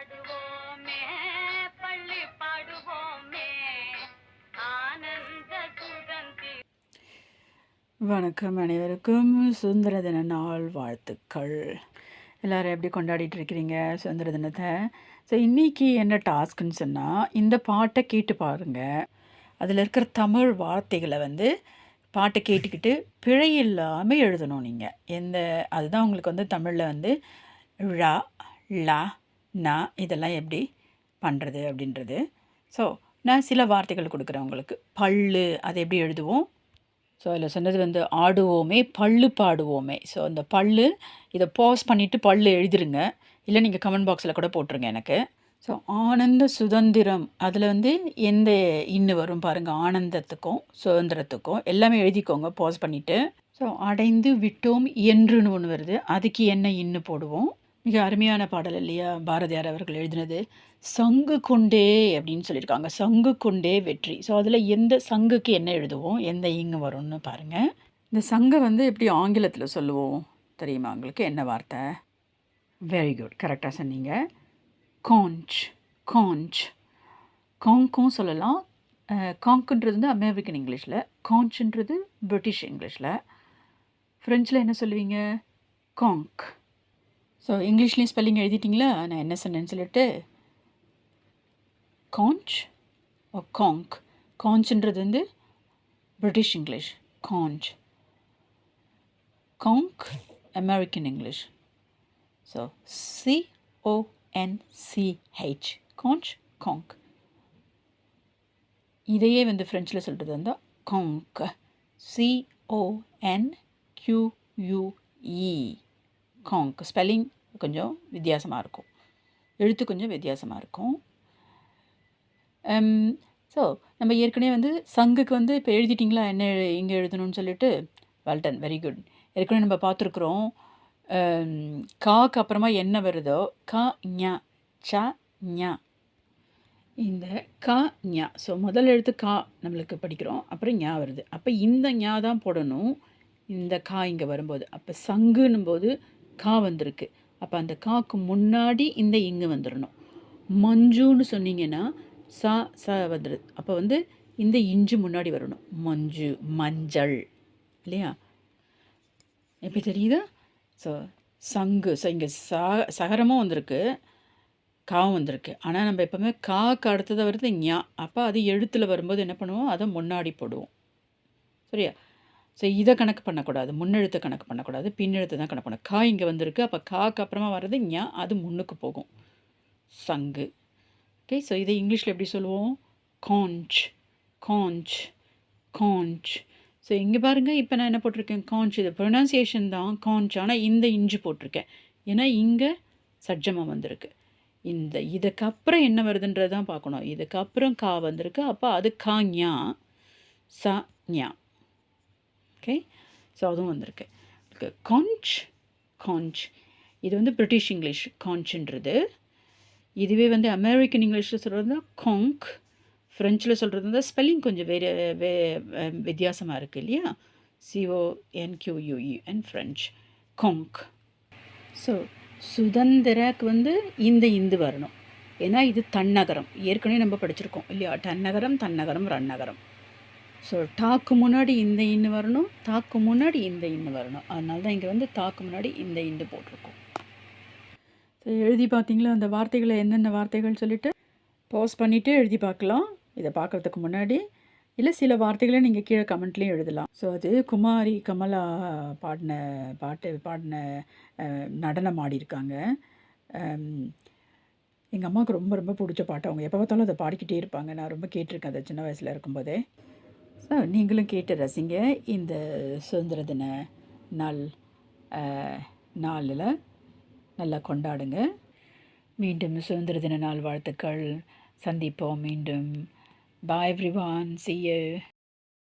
பாடுவோமே பள்ளி பாடுவோமே. ஆனந்த சுதந்தி வணக்கம் அனைவருக்கும். சுதந்திர தின நாள் வாழ்த்துக்கள். எல்லோரும் எப்படி கொண்டாடிட்டு இருக்கிறீங்க? சுதந்திர தினத்தை. ஸோ இன்றைக்கி என்ன டாஸ்க்குன்னு சொன்னால் இந்த பாட்டை கேட்டு பாருங்கள் அதில் இருக்கிற தமிழ் வார்த்தைகளை வந்து பாட்டை கேட்டுக்கிட்டு பிழை இல்லாமல் எழுதணும் நீங்கள் எந்த அதுதான் உங்களுக்கு வந்து தமிழில் வந்து ழ லா நான் இதெல்லாம் எப்படி பண்ணுறது அப்படின்றது. ஸோ நான் சில வார்த்தைகள் கொடுக்குறேன் உங்களுக்கு. பல்லு அதை எப்படி எழுதுவோம்? ஸோ அதில் சொன்னது வந்து ஆடுவோமே பல்லு பாடுவோமே. ஸோ அந்த பல்லு இதை பாஸ் பண்ணிவிட்டு பல்லு எழுதிருங்க. இல்லை நீங்கள் கமெண்ட் பாக்ஸில் கூட போட்டுருங்க எனக்கு. ஸோ ஆனந்த சுதந்திரம். அதில் வந்து எந்த இன்னு வரும் பாருங்கள் ஆனந்தத்துக்கும் சுதந்திரத்துக்கும். எல்லாமே எழுதிக்கோங்க பாஸ் பண்ணிவிட்டு ஸோ அடைந்து விட்டோம் என்றுன்னு ஒன்று வருது. அதுக்கு என்ன இன்னு போடுவோம்? மிக அருமையான பாடல் இல்லையா? பாரதியார் அவர்கள் எழுதினது சங்கு கொண்டே அப்படின்னு சொல்லியிருக்காங்க. சங்கு கொண்டே வெற்றி. ஸோ அதில் எந்த சங்குக்கு என்ன எழுதுவோம் எந்த இங்கு வரும்னு பாருங்கள் இந்த சங்கை வந்து எப்படி ஆங்கிலத்தில் சொல்லுவோம் தெரியுமா உங்களுக்கு? என்ன வார்த்தை? வெரி குட் கரெக்டாக சொன்னீங்க. கான்ச் காஞ்ச் காங்கும் சொல்லலாம். காங்குன்றது வந்து அமெரிக்கன் இங்கிலீஷில் காஞ்சுன்றது பிரிட்டிஷ் இங்கிலீஷில். ஃப்ரெஞ்சில் என்ன சொல்லுவீங்க? காங்க். ஸோ இங்கிலீஷ்லேயும் ஸ்பெல்லிங் எழுதிட்டிங்களா? நான் என்ன சொன்னேன்னு சொல்லிட்டு காஞ்ச் ஓ காங்க் காஞ்சுன்றது வந்து British English conch Kong American English so C O N C H conch Kong இதையே வந்து ஃப்ரெஞ்சில் சொல்கிறது வந்து Kong C O N Q U E Kong spelling கொஞ்சம் வித்தியாசமாக இருக்கும். எழுத்து கொஞ்சம் வித்தியாசமாக இருக்கும். ஸோ நம்ம ஏற்கனவே வந்து சங்குக்கு வந்து இப்போ எழுதிட்டிங்களா? என்ன இங்கே எழுதணும்னு சொல்லிட்டு? வெல்டன் வெரி குட் ஏற்கனவே நம்ம பார்த்துருக்குறோம். காக்கு அப்புறமா என்ன வருதோ? கா ஞா ச ஞா. இந்த கா ஞா. ஸோ முதல் எழுத்து கா நம்மளுக்கு படிக்கிறோம். அப்புறம் ஞா வருது. அப்போ இந்த ஞா தான் போடணும். இந்த கா இங்கே வரும்போது. அப்போ சங்குன்னும் போது கா வந்திருக்கு. அப்போ அந்த காக்கு முன்னாடி இந்த இங்கு வந்துடணும் மஞ்சுன்னு சொன்னீங்கன்னா சா ச வந்துடுது அப்போ வந்து இந்த இஞ்சு முன்னாடி வரணும். மஞ்சு மஞ்சள். இல்லையா? எப்படி தெரியுதா? ஸோ சங்கு. ஸோ இங்கே சா சகரமும் வந்திருக்கு. காவும் வந்திருக்கு. ஆனால் நம்ம எப்போவுமே காக்கு அடுத்ததை வருது ஞா. அப்போ அது எழுத்தில் வரும்போது என்ன பண்ணுவோம்? அதை முன்னாடி போடுவோம். சரியா? ஸோ இதை கணக்கு பண்ணக்கூடாது. முன்னெழுத்தை கணக்கு பண்ணக்கூடாது. பின்னெழுத்தை தான் கணக்கு பண்ணணும். கா இங்கே வந்திருக்கு. அப்போ காக்கு அப்புறமா வர்றது ஞா அது முன்னுக்கு போகும். சங்கு. ஓகே ஸோ இதை இங்கிலீஷில் எப்படி சொல்லுவோம்? காஞ்ச் காஞ்ச் காஞ்ச் ஸோ இங்கே பாருங்கள் இப்போ நான் என்ன போட்டிருக்கேன்? காஞ்ச் இது ப்ரொனன்சியேஷன் தான். காஞ்ச் ஆனால் இந்த இஞ்சு போட்டிருக்கேன். ஏன்னா இங்கே சஜ்ஜமாக வந்திருக்கு. இந்த இதுக்கப்புறம் என்ன வருதுன்றது தான் பார்க்கணும். இதுக்கப்புறம் கா வந்திருக்கு. அப்போ அது கா ஞா. ச ஞா. ஓகே ஸோ அதுவும் வந்திருக்கு. காஞ்ச் காஞ்ச் இது வந்து பிரிட்டிஷ் இங்கிலீஷ் காஞ்சுன்றது இதுவே வந்து அமெரிக்கன் இங்கிலீஷில் சொல்கிறது தான் காங்க் ஃப்ரெஞ்சில் சொல்கிறது வந்து ஸ்பெல்லிங் கொஞ்சம் வேறு வே வித்தியாசமாக இருக்குது இல்லையா? C O N Q U U E and French Kong so சுதந்திரக்கு வந்து இந்த இந்து வரணும். ஏன்னா இது தன்னகரம். ஏற்கனவே நம்ம படிச்சிருக்கோம் இல்லையா? தன்னகரம் தன்னகரம் ரன்னகரம். ஸோ டாக்கு முன்னாடி இந்த இன்னு வரணும் தாக்கு முன்னாடி இந்த இன்னு வரணும். அதனால தான் இங்கே வந்து தாக்கு முன்னாடி இந்த இன்னு போட்டிருக்கோம். ஸோ எழுதி பார்த்தீங்களா? அந்த வார்த்தைகளை என்னென்ன வார்த்தைகள் சொல்லிவிட்டு பாஸ் பண்ணிவிட்டு எழுதி பார்க்கலாம். இதை பார்க்குறதுக்கு முன்னாடி இல்லை சில வார்த்தைகளை நீங்கள் கீழே கமெண்ட்லேயும் எழுதலாம். ஸோ அது குமாரி கமலா பாடின பாட்டு பாடின நடனம் ஆடியிருக்காங்க எங்கள் அம்மாவுக்கு ரொம்ப ரொம்ப பிடிச்ச பாட்டு. அவங்க எப்போ பார்த்தாலும் அதை பாடிக்கிட்டே இருப்பாங்க. நான் ரொம்ப கேட்டிருக்கேன் அதை சின்ன வயசில் இருக்கும்போதே. நீங்களும் கேட்டு ரசிங்க. இந்த சுதந்திர தின நாள் நாளில் நல்லா கொண்டாடுங்க. மீண்டும் சுதந்திர தின நாள் வாழ்த்துக்கள். சந்திப்போம் மீண்டும். Bye everyone see you